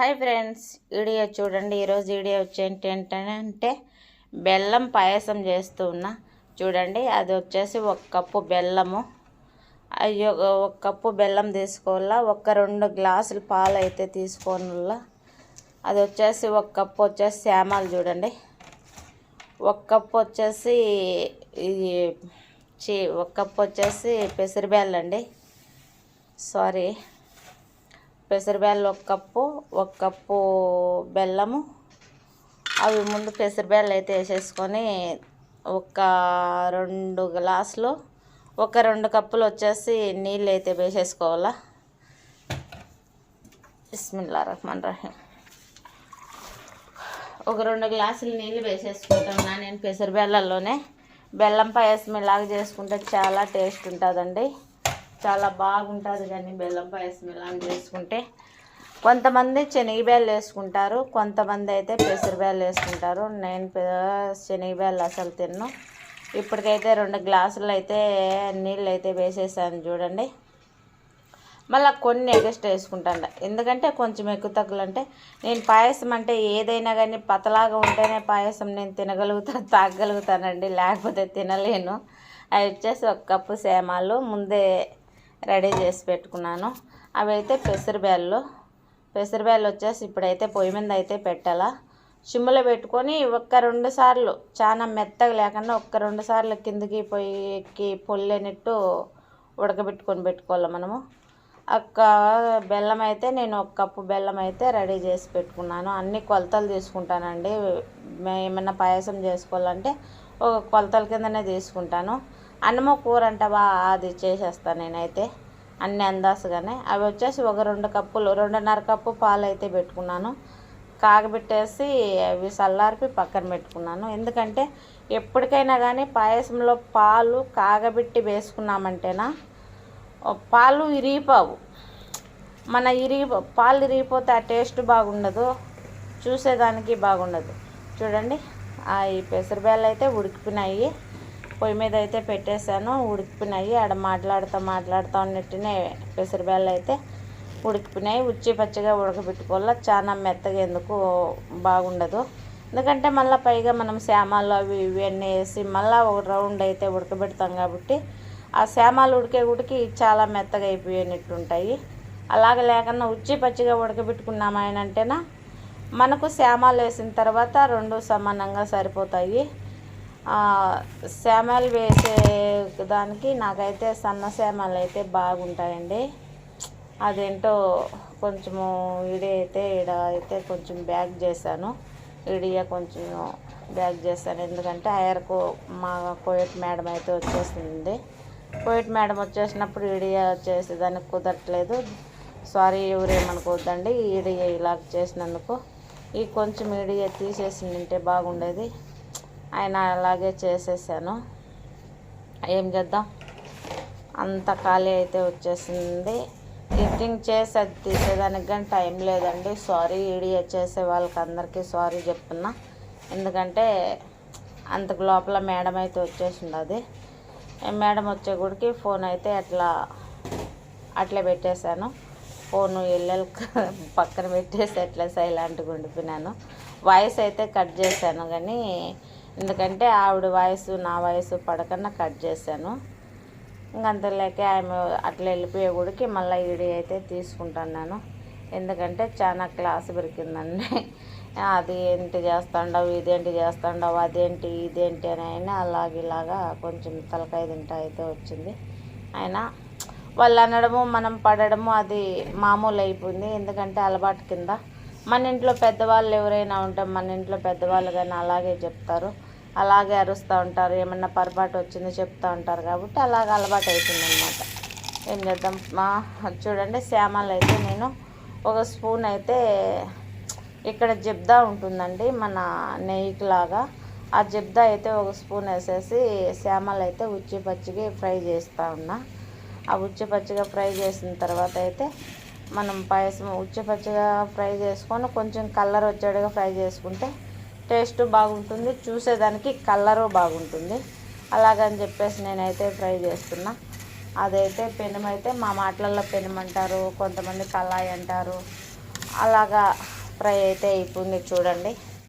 Hi friends video చూడండి. ఈరోజు video వచ్చేంటి ఏంటంటే బెల్లం పాయసం చేస్తూ ఉన్నా. చూడండి అది వచ్చేసి ఒక కప్పు బెల్లము. అయ్యో ఒక కప్పు బెల్లం తీసుకోవాలా? ఒక రెండు గ్లాసులు పాలు అయితే తీసుకోవాలా అది వచ్చేసి ఒక కప్పు వచ్చేసి శ్యామాలు చూడండి. ఒక కప్పు వచ్చేసి ఇది చీ ఒక కప్పు వచ్చేసి పెసరబ్యాళ్ళు అండి సారీ. పెసరబ్యాళ్ళు ఒక కప్పు ఒక కప్పు బెల్లము. అవి ముందు పెసరబ్యాళ్ళు అయితే వేసేసుకొని ఒక రెండు గ్లాసులు ఒక రెండు కప్పులు వచ్చేసి నీళ్ళు అయితే వేసేసుకోవాలా. బిస్మిల్లా రహమాన్ రహీం. ఒక రెండు గ్లాసులు నీళ్ళు వేసేసుకుంటున్నా నేను పెసరబెల్లలోనే. బెల్లం పాయసం ఇలాగ చేసుకుంటే చాలా టేస్ట్ ఉంటుందండి. చాలా బాగుంటుంది కానీ బెల్లం పాయసం ఇలా చేసుకుంటే. కొంతమంది శనగబ్యాలు వేసుకుంటారు కొంతమంది అయితే పెసరబ్యాలు వేసుకుంటారు. నేను పె- అసలు తిన్ను. ఇప్పటికైతే రెండు గ్లాసులు అయితే నీళ్ళు అయితే వేసేసాను చూడండి. మళ్ళీ కొన్ని ఎగస్ట్రా వేసుకుంటాను. ఎందుకంటే కొంచెం ఎక్కువ తగ్గులంటే నేను పాయసం అంటే ఏదైనా కానీ పతలాగా ఉంటేనే పాయసం నేను తినగలుగుతాను తాగగలుగుతానండి. లేకపోతే తినలేను. అవి వచ్చేసి ఒక కప్పు సేమాలు ముందే రెడీ చేసి పెట్టుకున్నాను. అవి అయితే పెసరబ్యాళ్ళు పెసరబ్యాళ్ళు వచ్చేసి ఇప్పుడైతే పొయ్యి మీద అయితే పెట్టాలా. సిమ్లో పెట్టుకొని ఒక్క రెండు సార్లు చాలా మెత్తగా లేకుండా ఒక్క రెండు సార్లు కిందికి ఎక్కి పొల్లేనట్టు ఉడకబెట్టుకొని పెట్టుకోవాలి మనము. ఒక్క బెల్లం అయితే నేను ఒక కప్పు బెల్లం అయితే రెడీ చేసి పెట్టుకున్నాను. అన్ని కొలతలు తీసుకుంటానండి. ఏమన్నా పాయసం చేసుకోవాలంటే ఒక కొలతల కిందనే తీసుకుంటాను. అన్నము కూర అంటావా అది చేసేస్తాను నేనైతే. అన్ని అందాసుగానే. అవి వచ్చేసి ఒక రెండు కప్పులు రెండున్నర కప్పు పాలు అయితే పెట్టుకున్నాను. కాగబెట్టేసి అవి చల్లారిపి పక్కన పెట్టుకున్నాను. ఎందుకంటే ఎప్పటికైనా కానీ పాయసంలో పాలు కాగబెట్టి వేసుకున్నామంటేనా పాలు ఇరిగిపోవు. మన ఇరిగి పాలు ఇరిగిపోతే ఆ టేస్ట్ బాగుండదు చూసేదానికి బాగుండదు. చూడండి ఆ ఈ పెసరబేళ్ళు అయితే ఉడికిపోయినాయి. పొయ్యి మీద అయితే పెట్టేశాను. ఉడికిపోయినాయి. ఆడ మాట్లాడుతూ మాట్లాడుతూ ఉన్నట్టునే పెసరబేళ్ళు అయితే ఉడికిపోయినాయి. ఉచ్చి పచ్చిగా ఉడకబెట్టుకోవాలా. చాలా మెత్తగా ఎందుకు బాగుండదు. ఎందుకంటే మళ్ళీ పైగా మనం శామాలు అవి ఇవి అన్నీ వేసి మళ్ళీ ఒక రౌండ్ అయితే ఉడకబెడతాం కాబట్టి ఆ శామాలు ఉడికే ఉడికి చాలా మెత్తగా అయిపోయినట్టు ఉంటాయి. అలాగ లేకుండా ఉచ్చి పచ్చిగా ఉడకబెట్టుకున్నామంటేనా మనకు శామాలు వేసిన తర్వాత రెండు సమానంగా సరిపోతాయి. శామలు వేసే దానికి నాకైతే సన్న శామలు అయితే బాగుంటాయండి. అదేంటో కొంచెము ఇడైతే అయితే ఈడ అయితే కొంచెం బ్యాగ్ చేశాను. ఇడియ కొంచెం బ్యాగ్ చేశాను. ఎందుకంటే ఆయరకు మా కోయట్ మేడం అయితే వచ్చేసింది. కోయట్ మేడం వచ్చేసినప్పుడు ఇడియ చేసేదానికి కుదరట్లేదు. సారీ ఎవరేమనుకోవద్దండి ఇడియ ఇలా చేసినందుకు. ఈ కొంచెం ఇడియ తీసేసి ఉంటే బాగుండేది. ఆయన అలాగే చేసేసాను. ఏం చేద్దాం? అంత ఖాళీ అయితే వచ్చేసింది. ఎడిటింగ్ చేసి అది తీసేదానికి కానీ టైం లేదండి. సారీ వీడియో చేసే వాళ్ళకి అందరికీ సారీ చెప్తున్నా. ఎందుకంటే అంతకు లోపల మేడం అయితే వచ్చేసింది అది. మేడం వచ్చే గుడికి ఫోన్ అయితే అట్లా అట్లా పెట్టేశాను. ఫోన్ ఇళ్ళ పక్కన పెట్టేసి అట్లా సైలెంట్గా ఉండిపోయినాను. వాయిస్ అయితే కట్ చేశాను కానీ ఎందుకంటే ఆవిడ వాయిస్ నా వాయిస్ పడకుండా కట్ చేశాను. ఇంకంతలేక ఆమె అట్లా వెళ్ళిపోయే గుడికి మళ్ళీ ఈడి అయితే తీసుకుంటున్నాను ఎందుకంటే చాలా క్లాస్ పెరిగిందండి. అది ఏంటి చేస్తాండవు ఇదేంటి చేస్తాండవు అదేంటి ఇదేంటి అని అయినా అలాగిలాగా కొంచెం తలకాయ తింటా అయితే వచ్చింది. అయినా వాళ్ళు అనడము మనం పడడము అది మామూలు అయిపోయింది. ఎందుకంటే అలవాటు కింద మన ఇంట్లో పెద్దవాళ్ళు ఎవరైనా ఉంటే మన ఇంట్లో పెద్దవాళ్ళు కానీ అలాగే చెప్తారు. అలాగే అరుస్తూ ఉంటారు. ఏమన్నా పొరపాటు వచ్చిందో చెప్తూ ఉంటారు కాబట్టి అలాగ అలవాటు అవుతుంది అనమాట ఏం చేద్దాం? మా చూడండి శ్యామలు అయితే నేను ఒక స్పూన్ అయితే ఇక్కడ జబ్దా ఉంటుందండి మన నెయ్యికి లాగా. ఆ జబ్దా అయితే ఒక స్పూన్ వేసేసి శ్యామలు అయితే ఉచ్చి పచ్చిగా ఫ్రై చేస్తూ ఉన్నా. ఆ ఉచ్చి పచ్చిగా ఫ్రై చేసిన తర్వాత అయితే మనం పాయసం ఉచ్చపచ్చగా ఫ్రై చేసుకొని కొంచెం కలర్ వచ్చేట్టుగా ఫ్రై చేసుకుంటే టేస్ట్ బాగుంటుంది. చూసేదానికి కలరు బాగుంటుంది. అలాగని చెప్పేసి నేనైతే ఫ్రై చేస్తున్నా. అదైతే పెనమైతే మా మాటలలో పెనమంటారు కొంతమంది కళాయి అంటారు. అలాగా ఫ్రై అయితే అయిపోయింది చూడండి.